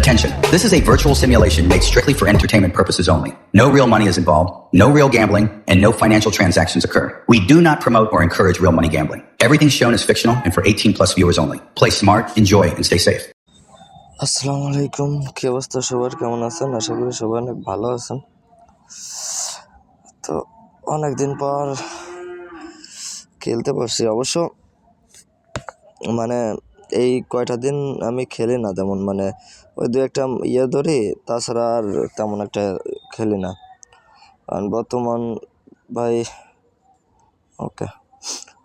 Attention. This is a virtual simulation made strictly for entertainment purposes only. No real money is involved, no real gambling, and no financial transactions occur. We do not promote or encourage real money gambling. Everything shown is fictional and for 18 plus viewers only. Play smart, enjoy, and stay safe. আসসালামু আলাইকুম কী অবস্থা সবার কেমন আছেন আশা করি সবাই অনেক ভালো আছেন তো অনেক দিন পর খেলতে পারছি অবশ্য মানে এই কয়টা দিন আমি খেলি না তেমন মানে ওই দু একটা ইয়ে ধরি, তাছাড়া আর তেমন একটা খেলি না। কারণ বর্তমান ভাই, ওকে,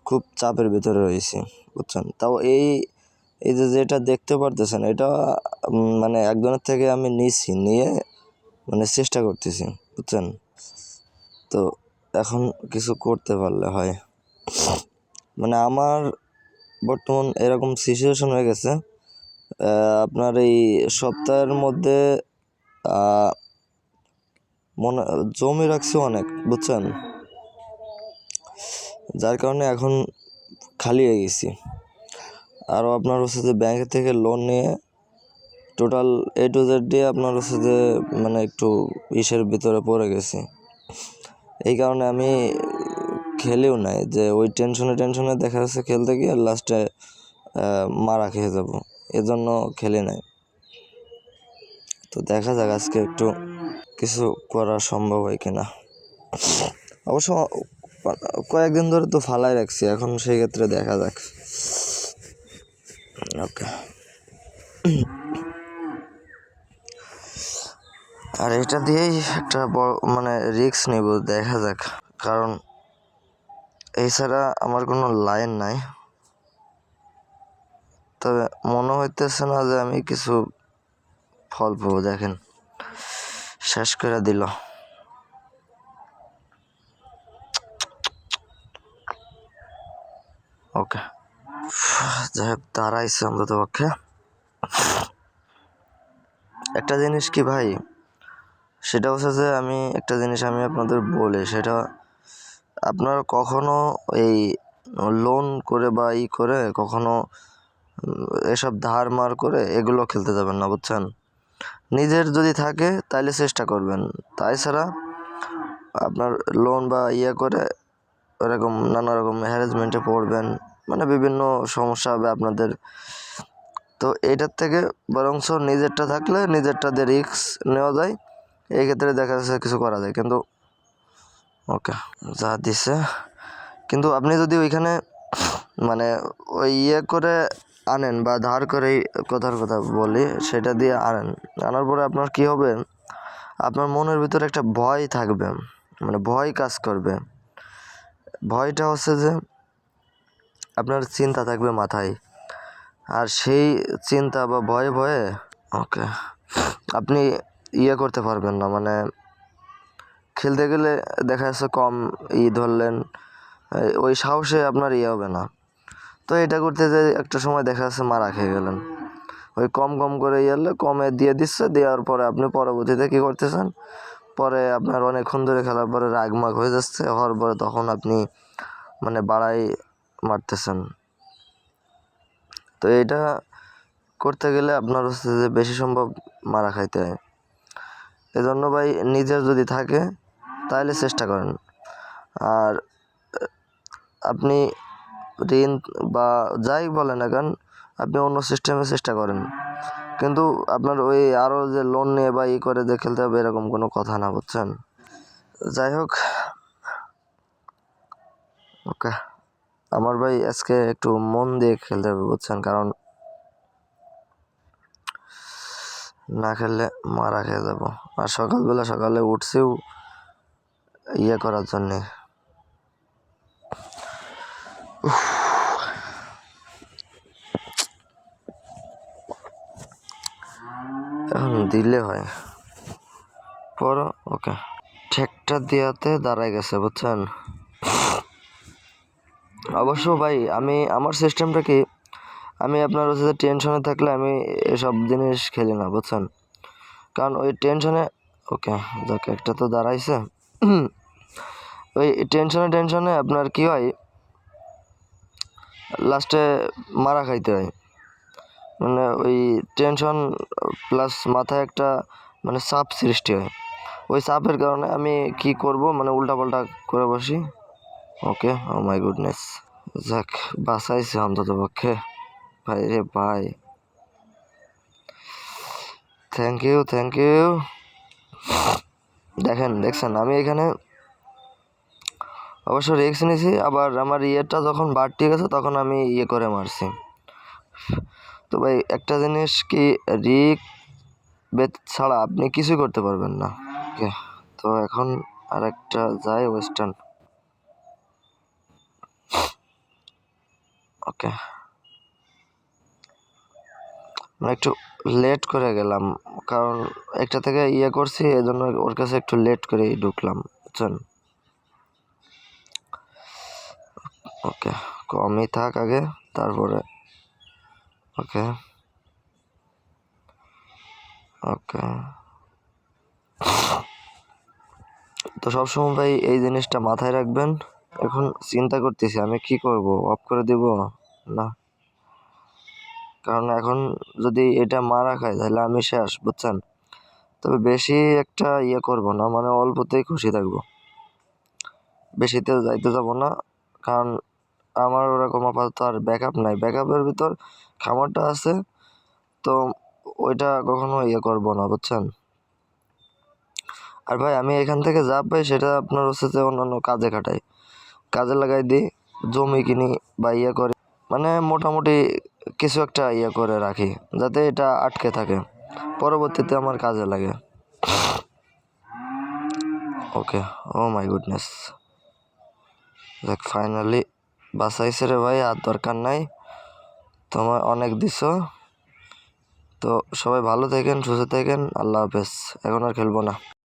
খুব চাপের ভিতরে রয়েছি, বুঝছেন? তাও এই এই যে যেটা দেখতে পারতেছেন, এটা মানে একজনের থেকে আমি নিছি, নিয়ে মানে চেষ্টা করতেছি, বুঝছেন? তো এখন কিছু করতে পারলে হয়। মানে আমার বর্তমান এরকম সিচুয়েশন হয়ে গেছে। আপনার এই সপ্তাহের মধ্যে মনে, জমি রাখছি অনেক, বুঝছেন? যার কারণে এখন খালি হয়ে গেছি। আরও আপনার হচ্ছে যে ব্যাংক থেকে লোন নিয়ে টোটাল এ টু জেড দিয়ে আপনার হচ্ছে যে মানে একটু ইসের ভিতরে পড়ে গেছি। এই কারণে আমি খেলেও নাই, যে ওই টেনশনে টেনশনে দেখা যাচ্ছে খেলতে গিয়ে লাস্টে মারা খেয়ে যাব। এজন্য খেলি নাই। তো দেখা যাক আজকে একটু কিছু করা সম্ভব হয় কিনা। অবশ্য কয়েকদিন ধরে তো ফালাই রাখছি, এখন সেই ক্ষেত্রে দেখা যাক। ওকে। আর এটা দিয়েই একটা বড় মানে রিস্ক নিব, দেখা যাক। কারণ এছাড়া আমার কোনো লাইন নাই। তবে মনে হইতেছে না যে আমি কিছু ফল পাবো, দেখেন। শেষ করে দিল। ওকে। যাই হোক, দাঁড়াইছে অন্তত পক্ষে। একটা জিনিস কি ভাই? সেটা হচ্ছে যে আমি একটা জিনিস আমি আপনাদের বলি, সেটা আপনারা কখনো এই লোন করে বা ই করে কখনো উম, এসব ধার মার করে এগুলো খেলতে যাবেন না বুঝছেন? নিজের যদি থাকে তাহলে চেষ্টা করবেন। তাই ছাড়া আপনার লোন বা ইয়ে করে এরকম নানা রকম হ্যারাসমেন্টে পড়বেন মানে বিভিন্ন সমস্যা হবে আপনাদের। তো এটার থেকে বরংস নিজেরটা থাকলে নিজেরটা দিয়ে রিস্ক নেওয়া যায় এই ক্ষেত্রে দেখা যাচ্ছে কিছু করা যায়। কিন্তু ওকে, যা দিছে। কিন্তু আপনি যদি ওইখানে মানে ওই ইয়ে করে আনেন বা ধার করে কথার কথা বলি, সেটা দিয়ে আনেন, আনার পরে আপনার কি হবে? আপনার মনের ভিতরে একটা ভয় থাকবে মানে ভয় কাজ করবে। ভয়টা হচ্ছে যে, আপনার চিন্তা থাকবে মাথায়। আর সেই চিন্তা বা ভয়ে ভয়ে, ওকে, আপনি ইয়ে করতে পারবেন না মানে খেলতে গেলে দেখা যাচ্ছে কম ই ধরলেন ওই সাহসে আপনার ইয়ে হবে না। তো এটা করতে যে একটা সময় দেখা যাচ্ছে মারা খেয়ে গেলেন। ওই কম কম করে ইয়ে কমে দিয়ে দিচ্ছে, দেওয়ার পরে আপনি পরবর্তীতে কী করতেছেন? পরে আপনার অনেকক্ষণ ধরে খেলার পরে রাগমাগ হয়ে যাচ্ছে, হওয়ার পরে তখন আপনি মানে বাড়াই মারতেছেন। তো এটা করতে গেলে আপনার হচ্ছে যে বেশি সম্ভব মারা খাইতে হয়। এজন্য ভাই নিজের যদি থাকে তাহলে চেষ্টা করেন। আর আপনি ঋণ বা যাই বলেন না কেন, আপনি অন্য সিস্টেমে চেষ্টা করেন। কিন্তু আপনার ওই আরও যে লোন নিয়ে বা ই করে যে খেলতে হবে এরকম কোনো কথা না, বুঝছেন? যাই হোক। ওকে। আমার ভাই আজকে একটু মন দিয়ে খেলতে হবে, বুঝছেন? কারণ না খেললে মারা খেয়ে যাব। আর সকালবেলা সকালে উঠছেও ইয়ে করার জন্যে। এখন দিলে হয়। পর, ওকে। ঠেকটা দেওয়াতে দাঁড়ায় গেছে, বুঝছেন? অবশ্য ভাই, আমি, আমার সিস্টেমটা কি, আমি আপনার হচ্ছে টেনশনে থাকলে আমি এসব জিনিস খেলি না, বুঝছেন? কারণ ওই টেনশনে ওকে, যাক, একটা তো দাঁড়াইছে। ওই টেনশনে টেনশনে আপনার কি হয়? লাস্টে মারা খাইতে হয়। মানে ওই টেনশন প্লাস মাথায় একটা মানে চাপ সৃষ্টি হয়। ওই চাপের কারণে আমি কি করব? মানে উল্টাপাল্টা করে বসি। ওকে ও মাই গুডনেস যাক, বাঁচাইছে অন্তত পক্ষে। ভাই রে ভাই। থ্যাংক ইউ থ্যাংক ইউ দেখেন, দেখছেন, আমি এখানে অবশ্য রিক্স নিয়েছি আবার আমার ইয়েটা যখন বাড়তি গেছে তখন আমি ইয়ে করে মারছি। তো ভাই, একটা জিনিস কি রিক বেত ছাড়া আপনি কিছুই করতে পারবেন না। ওকে, তো এখন আর একটা যাই ওয়েস্টার্ন ওকে। মানে একটু লেট করে গেলাম। কারণ একটা থেকে ইয়ে করছি এই জন্য ওর কাছে একটু লেট করে ঢুকলাম, বুঝছেন? ওকে কমই থাক আগে, তারপরে। ওকে ওকে তো সবসময় ভাই এই জিনিসটা মাথায় রাখবেন। এখন চিন্তা করতেছি, আমি কি করব? অফ করে দিব? না। কারণ এখন যদি এটা মারা খায়, তাহলে আমি শেষ বুঝছেন? তবে বেশি একটা ইয়ে করব না মানে অল্পতেই খুশি থাকব। বেশিতে যাইতে যাব না, কারণ আমার ওরকম আপাতত আর ব্যাকআপ নাই। ব্যাকআপের ভিতর খামারটা আছে, তো ওইটা কখনো ইয়ে করব না, বুঝছেন? আর ভাই, আমি এখান থেকে যা পাই সেটা আপনার হচ্ছে অন্যান্য কাজে খাটাই। কাজে লাগাই দিই, জমি কিনি বা ইয়ে করি। মানে মোটামুটি কিছু একটা ইয়ে করে রাখি, যাতে এটা আটকে থাকে। পরবর্তীতে আমার কাজে লাগে। ওকে ও মাই গুডনেস দেখ ফাইনালি বাসাইছে রে ভাই, আর দরকার নাই। তোমার অনেক দিছো। তো সবাই ভালো থাকেন, সুস্থ থাকেন, আল্লাহ হাফেজ। এখন আর খেলব না।